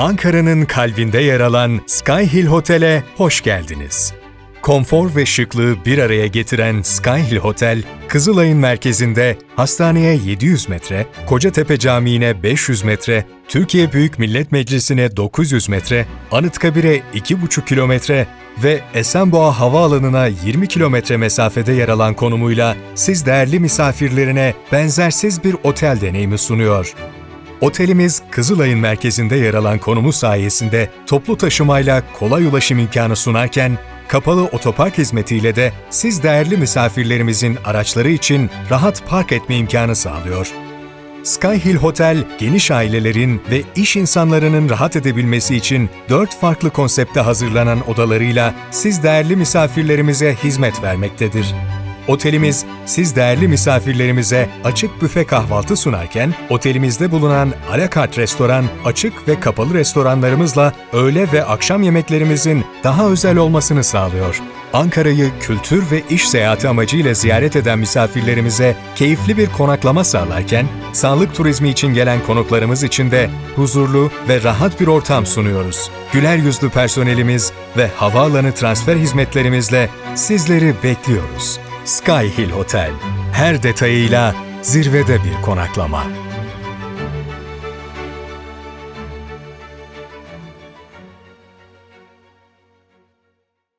Ankara'nın kalbinde yer alan Sky Hill Hotel'e hoş geldiniz. Konfor ve şıklığı bir araya getiren Sky Hill Hotel, Kızılay'ın merkezinde hastaneye 700 metre, Kocatepe Camii'ne 500 metre, Türkiye Büyük Millet Meclisi'ne 900 metre, Anıtkabir'e 2,5 kilometre ve Esenboğa Havaalanı'na 20 kilometre mesafede yer alan konumuyla siz değerli misafirlerine benzersiz bir otel deneyimi sunuyor. Otelimiz Kızılay'ın merkezinde yer alan konumu sayesinde toplu taşımayla kolay ulaşım imkanı sunarken, kapalı otopark hizmetiyle de siz değerli misafirlerimizin araçları için rahat park etme imkanı sağlıyor. Sky Hill Hotel, geniş ailelerin ve iş insanlarının rahat edebilmesi için dört farklı konsepte hazırlanan odalarıyla siz değerli misafirlerimize hizmet vermektedir. Otelimiz, siz değerli misafirlerimize açık büfe kahvaltı sunarken, otelimizde bulunan alakart restoran, açık ve kapalı restoranlarımızla öğle ve akşam yemeklerimizin daha özel olmasını sağlıyor. Ankara'yı kültür ve iş seyahati amacıyla ziyaret eden misafirlerimize keyifli bir konaklama sağlarken, sağlık turizmi için gelen konuklarımız için de huzurlu ve rahat bir ortam sunuyoruz. Güler yüzlü personelimiz ve havaalanı transfer hizmetlerimizle sizleri bekliyoruz. Sky Hill Hotel. Her detayıyla zirvede bir konaklama.